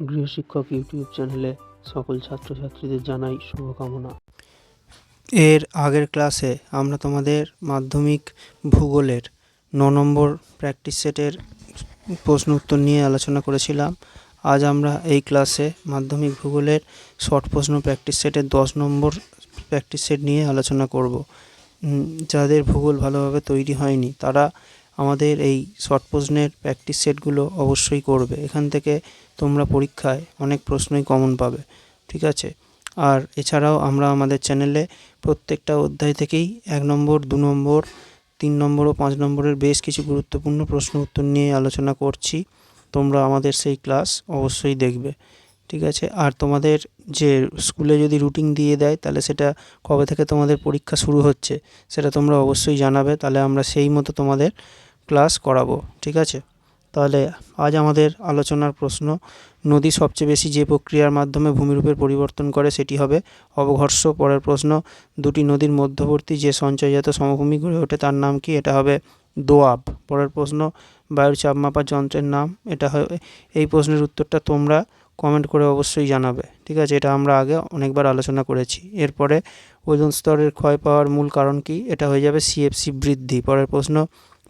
গৃহশিক্ষক YouTube চ্যানেলে সকল ছাত্রছাত্রীদের জানাই শুভকামনা। এর আগের ক্লাসে আমরা তোমাদের মাধ্যমিক ভূগোলের ন নম্বর প্র্যাকটিস সেটের প্রশ্ন উত্তর নিয়ে আলোচনা করেছিলাম। আজ আমরা এই ক্লাসে মাধ্যমিক ভূগোলের শর্ট প্রশ্ন প্র্যাকটিস সেটের দশ নম্বর প্র্যাকটিস সেট নিয়ে আলোচনা করব। যাদের ভূগোল ভালোভাবে তৈরি হয়নি, তারা আমাদের এই শর্ট প্রশ্নের প্র্যাকটিস সেটগুলো অবশ্যই করবে। এখান থেকে তোমরা পরীক্ষায় অনেক প্রশ্নই কমন পাবে, ঠিক আছে? আর এছাড়াও আমরা আমাদের চ্যানেলে প্রত্যেকটা অধ্যায় থেকেই এক নম্বর, দু নম্বর, তিন নম্বর ও পাঁচ নম্বরের বেশ কিছু গুরুত্বপূর্ণ প্রশ্ন উত্তর নিয়ে আলোচনা করছি। তোমরা আমাদের সেই ক্লাস অবশ্যই দেখবে, ঠিক আছে? আর তোমাদের যে স্কুলে যদি রুটিন দিয়ে দেয়, তাহলে সেটা কবে থেকে তোমাদের পরীক্ষা শুরু হচ্ছে, সেটা তোমরা অবশ্যই জানাবে। তাহলে আমরা সেই মতো তোমাদের ক্লাস করাবো, ঠিক আছে? তাহলে আজ আমাদের আলোচনার প্রশ্ন, নদী সবচেয়ে বেশি যে প্রক্রিয়ার মাধ্যমে ভূমিরূপের পরিবর্তন করে সেটি হবে অবঘর্ষ। পরের প্রশ্ন, দুটি নদীর মধ্যবর্তী যে সঞ্চয়জাত সমভূমি গড়ে ওঠে তার নাম কি? এটা হবে দোয়াব। পরের প্রশ্ন, বায়ুর চাপ মাপার যন্ত্রের নাম? এটা হবে এই প্রশ্নের উত্তরটা তোমরা কমেন্ট করে অবশ্যই জানাবে, ঠিক আছে? এটা আমরা আগে অনেকবার আলোচনা করেছি। এরপরে ওজন স্তরের ক্ষয় পাওয়ার মূল কারণ কি? এটা হয়ে যাবে সিএফসি বৃদ্ধি। পরের প্রশ্ন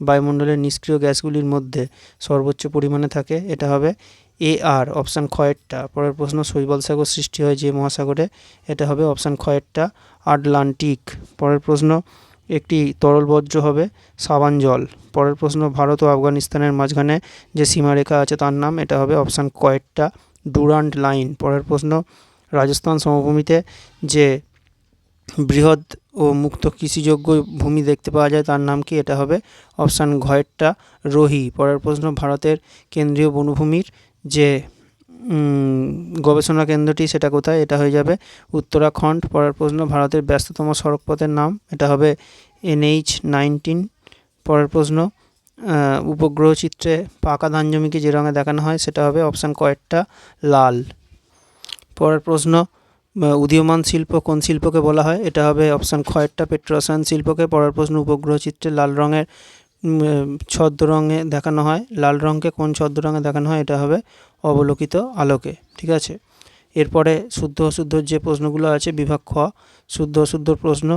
বায়ুমণ্ডলের নিষ্ক্রিয় গ্যাসগুলির মধ্যে সর্বোচ্চ পরিমাণে থাকে। এটা হবে এ আর অপশান ক্ষয়েরটা। পরের প্রশ্ন, শৈবাল সাগর সৃষ্টি হয় যে মহাসাগরে? এটা হবে অপশান ক্ষয়েরটা। আটলান্টিক। পরের প্রশ্ন, একটি তরল বর্জ্য হবে সাবান জল। পরের প্রশ্ন, ভারত ও আফগানিস্তানের মাঝখানে যে সীমারেখা আছে তার নাম, এটা হবে অপশান কয়েকটা ডুরান্ট লাইন। পরের প্রশ্ন, রাজস্থান সমভূমিতে যে বৃহৎ ও মুক্ত কৃষিযোগ্য ভূমি দেখতে পাওয়া যায়। তার নাম কি? এটা হবে অপশান ঘয়েরটা রোহি। পরের প্রশ্ন, ভারতের কেন্দ্রীয় বনভূমির যে গবেষণা কেন্দ্রটি, সেটা কোথায়? এটা হয়ে যাবে উত্তরাখণ্ড। পরের প্রশ্ন, ভারতের ব্যস্ততম সড়কপথের নাম? এটা হবে এনএইচ নাইনটিন। পরের প্রশ্ন উপগ্রহ চিত্রে পাকা ধান জমিকে যে রঙে দেখানো হয়, সেটা হবে অপশান কয়েকটা লাল। পরের প্রশ্ন উদীয়মান শিল্প কোন শিল্পকে বলা হয়? এটা হবে অপশান খয়েরটা পেট্রোসায়ন শিল্পকে, পরের প্রশ্ন উপগ্রহ চিত্রে লাল রঙের ছদ্ম রঙে দেখানো হয়। লাল রঙকে কোন ছদ্ম রঙে দেখানো হয়? এটা হবে অবলোকিত আলোকে, ঠিক আছে? এরপরে শুদ্ধ অশুদ্ধর যে প্রশ্নগুলো আছে, বিভাগ খ, শুদ্ধ অশুদ্ধর প্রশ্ন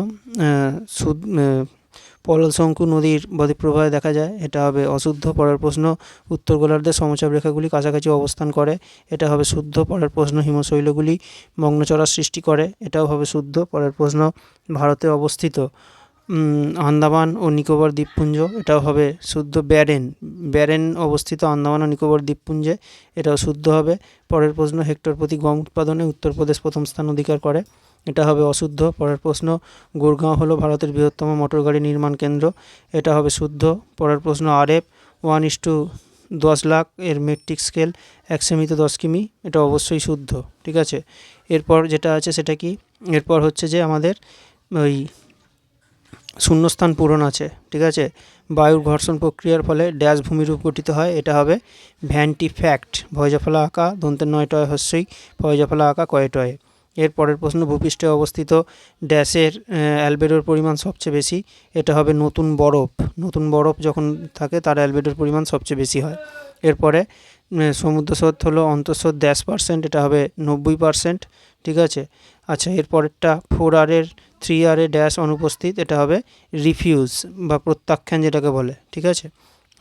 পললশঙ্কু নদীর বদ্বীপ্রবাহে দেখা যায়, এটা হবে অশুদ্ধ পরের প্রশ্ন। উত্তর গোলার্ধের সমচাপ রেখাগুলি কাছাকাছি অবস্থান করে, এটা হবে শুদ্ধ পরের প্রশ্ন। হিমশৈলগুলি মগ্নচড়ার সৃষ্টি করে, এটাও হবে শুদ্ধ পরের প্রশ্ন। ভারতে অবস্থিত আন্দামান ও নিকোবর দ্বীপপুঞ্জ, এটাও হবে শুদ্ধ। ব্যারেন ব্যারেন অবস্থিত আন্দামান ও নিকোবর দ্বীপপুঞ্জে, এটাও শুদ্ধ হবে। পরের প্রশ্ন, হেক্টর প্রতি গম উৎপাদনে উত্তরপ্রদেশ প্রথম স্থান অধিকার করে। এটা হবে অশুদ্ধ। পরের প্রশ্ন, গুরগাঁও হলো ভারতের বৃহত্তম মোটরগাড়ি নির্মাণ কেন্দ্র। এটা হবে শুদ্ধ। পরের প্রশ্ন আরএফ ওয়ান ইস টু দশ লাখ এর মেট্রিক স্কেল এক সেমিতে দশ কিমি? এটা অবশ্যই শুদ্ধ, ঠিক আছে? এরপর যেটা আছে সেটা কি? এরপর হচ্ছে যে আমাদের ওই শূন্যস্থান পূরণ আছে, ঠিক আছে? বায়ুর ঘর্ষণ প্রক্রিয়ার ফলে ড্যাশ ভূমিরূপ গঠিত হয়। এটা হবে ভ্যান্টি ফ্যাক্ট। ভয়জাফলা আঁকা, দন্তের নয় টয় হস্যই ভয়জাফলা আঁকা, কয় টয়ে? এর পরের প্রশ্ন, ভূপৃষ্ঠে অবস্থিত ড্যাশের অ্যালবেডোর পরিমাণ সবচেয়ে বেশি। এটা হবে নতুন বরফ। নতুন বরফ যখন থাকে, তার অ্যালবেডোর পরিমাণ সবচেয়ে বেশি হয়। এরপরে সমুদ্র স্রোত হলো অন্তঃস্রোত ড্যাশ পার্সেন্ট, এটা হবে নব্বই পার্সেন্ট, ঠিক আছে? আচ্ছা এরপরেরটা ফোর আরের থ্রি আরে ড্যাশ অনুপস্থিত, এটা হবে রিফিউজ বা প্রত্যাখ্যান যেটাকে বলে, ঠিক আছে?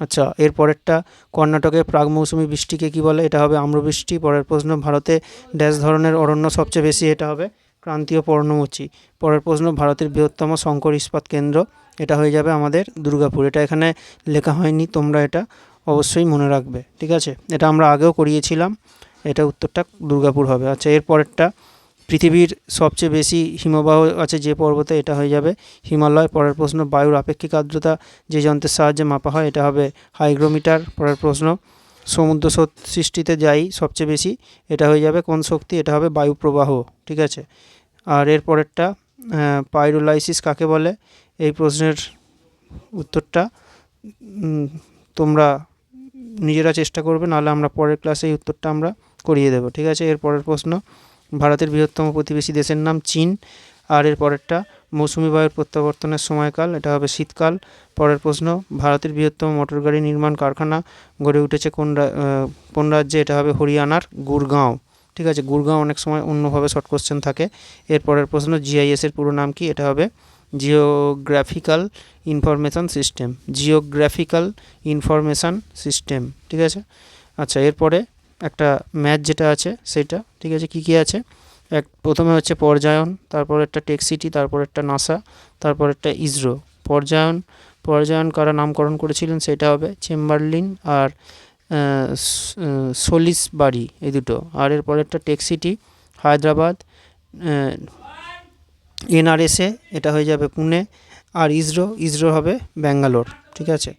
আচ্ছা এরপরেরটা কর্ণাটকে প্রাক মৌসুমি বৃষ্টিকে কি বলে? এটা হবে আম্রবৃষ্টি, পরের প্রশ্ন ভারতে ড্যাশ ধরনের অরণ্য সবচেয়ে বেশি, এটা হবে ক্রান্তীয় পর্ণমোচী। পরের প্রশ্ন ভারতের বৃহত্তম শঙ্কর ইস্পাত কেন্দ্র, এটা হয়ে যাবে আমাদের দুর্গাপুর। এটা এখানে লেখা হয়নি, তোমরা এটা অবশ্যই মনে রাখবে, ঠিক আছে? এটা আমরা আগেও করিয়েছিলাম, এটা উত্তরটা দুর্গাপুর হবে। আচ্ছা এরপরেরটা পৃথিবীর সবচেয়ে বেশি হিমবাহ আছে যে পর্বতে এটা হয়ে যাবে। হিমালয়, পরের প্রশ্ন, বায়ুর আপেক্ষিক আর্দ্রতা যে যন্ত্রের সাহায্যে মাপা হয়, এটা হবে হাইগ্রোমিটার, পরের প্রশ্ন। সমুদ্র সৃষ্টিতে যাই সবচেয়ে বেশি, এটা হয়ে যাবে কোন শক্তি? এটা হবে বায়ু প্রবাহ, ঠিক আছে? আর এর পরেরটা পাইরোলাইসিস কাকে বলে? এই প্রশ্নের উত্তরটা তোমরা নিজেরা চেষ্টা করবে, নাহলে আমরা পরের ক্লাসে এই উত্তরটা আমরা করিয়ে দেবো, ঠিক আছে? এর পরের প্রশ্ন ভারতের বৃহত্তম প্রতিবেশী দেশের নাম চীন। আর এর পরেরটা, মৌসুমি বায়ুর প্রত্যাবর্তনের সময়কাল, এটা হবে শীতকাল। পরের প্রশ্ন, ভারতের বৃহত্তম মোটর গাড়ি নির্মাণ কারখানা গড়ে উঠেছে কোন কোন রাজ্যে? এটা হবে হরিয়ানার গুরগাঁও। ঠিক আছে, গুরগাঁও অনেক সময় অন্যভাবে শর্ট কোশ্চেন থাকে। এর পরের প্রশ্ন, জিআইএস এর পুরো নাম কি? এটা হবে geographical information system. Geographical information system. ঠিক আছে? আচ্ছা এরপরে একটা ম্যাথ যেটা আছে সেটা, ঠিক আছে? কি কি আছে? এক, প্রথমে হচ্ছে পর্যায়ন, তারপর একটা টেকসিটি তারপর একটা নাসা, তারপর একটা ইসরো। পর্যায়ন পর্যায়ন কারা নামকরণ করেছিলেন সেটা হবে চেম্বারলিন আর সলিস বাড়ি এই দুটো। আর এর পরেরটা টেকসিটি হায়দ্রাবাদ এনআরএসএ, এটা হয়ে যাবে পুনে। আর ইসরো ইসরো হবে ব্যাঙ্গালোর, ঠিক আছে?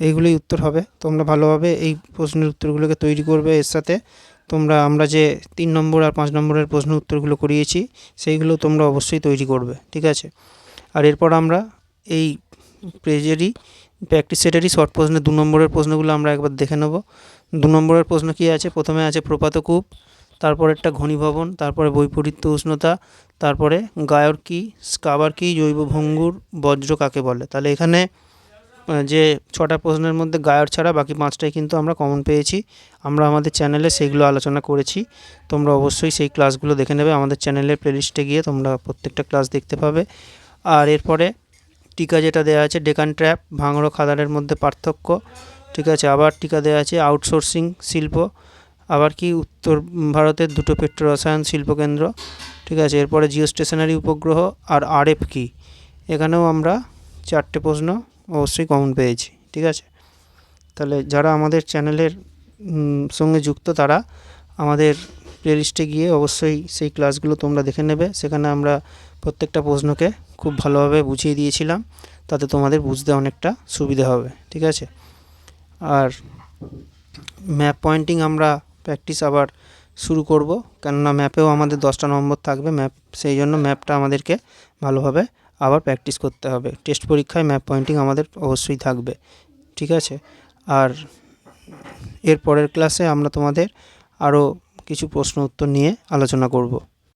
এইগুলোই উত্তর হবে। তোমরা ভালোভাবে এই প্রশ্নের উত্তরগুলোকে তৈরি করবে এর সাথে। তোমরা, আমরা যে তিন নম্বর আর পাঁচ নম্বরের প্রশ্ন উত্তরগুলো করিয়েছি, সেইগুলো তোমরা অবশ্যই তৈরি করবে, ঠিক আছে? আর এরপর আমরা এই পেজেরই প্র্যাকটিস সেটেরই শর্ট প্রশ্নের দু নম্বরের প্রশ্নগুলো আমরা একবার দেখে নেব। দু নম্বরের প্রশ্ন কী আছে? প্রথমে আছে প্রপাতকূপ, তারপর একটা ঘনীভবন, তারপরে বৈপরীত্য উষ্ণতা, তারপরে গায়র কি, স্কাবার কি জৈব ভঙ্গুর বজ্র কাকে বলে? তাহলে এখানে যে ছটা প্রশ্নের মধ্যে গায়র ছাড়া বাকি পাঁচটাই কিন্তু আমরা কমন পেয়েছি। আমরা আমাদের চ্যানেলে সেইগুলো আলোচনা করেছি। তোমরা অবশ্যই সেই ক্লাসগুলো দেখে নেবে। আমাদের চ্যানেলের প্লেলিস্টে গিয়ে তোমরা প্রত্যেকটা ক্লাস দেখতে পাবে। আর এরপরে টিকা যেটা দেওয়া আছে ডেকান ট্র্যাপ ভাঙড়ো খাদারের মধ্যে পার্থক্য, ঠিক আছে? আবার টিকা দেওয়া আছে আউটসোর্সিং শিল্প, আবার কি উত্তর ভারতের দুটো পেট্রো রসায়ন শিল্পকেন্দ্র ঠিক আছে? এরপরে জিও স্টেশনারি উপগ্রহ আর আরএফ কি? এখানেও আমরা চারটে প্রশ্ন অবশ্যই কমন পেয়েছি, ঠিক আছে? তাহলে যারা আমাদের চ্যানেলের সঙ্গে যুক্ত তারা আমাদের প্লেলিস্টে গিয়ে অবশ্যই সেই ক্লাসগুলো তোমরা দেখে নেবে। সেখানে আমরা প্রত্যেকটা প্রশ্নকে খুব ভালোভাবে বুঝিয়ে দিয়েছিলাম। তাতে তোমাদের বুঝতে অনেকটা সুবিধা হবে, ঠিক আছে? আর ম্যাপ পয়েন্টিং আমরা প্র্যাকটিস আবার শুরু করব। কেননা ম্যাপেও আমাদের দশটা নম্বর থাকবে। ম্যাপ সেই জন্য ম্যাপটা আমাদেরকে ভালোভাবে আবার প্র্যাকটিস করতে হবে। টেস্ট পরীক্ষায় ম্যাপ পয়েন্টিং আমাদের অবশ্যই থাকবে। ঠিক আছে? আর এর পরের ক্লাসে আমরা তোমাদের আরও কিছু প্রশ্ন উত্তর নিয়ে আলোচনা করব।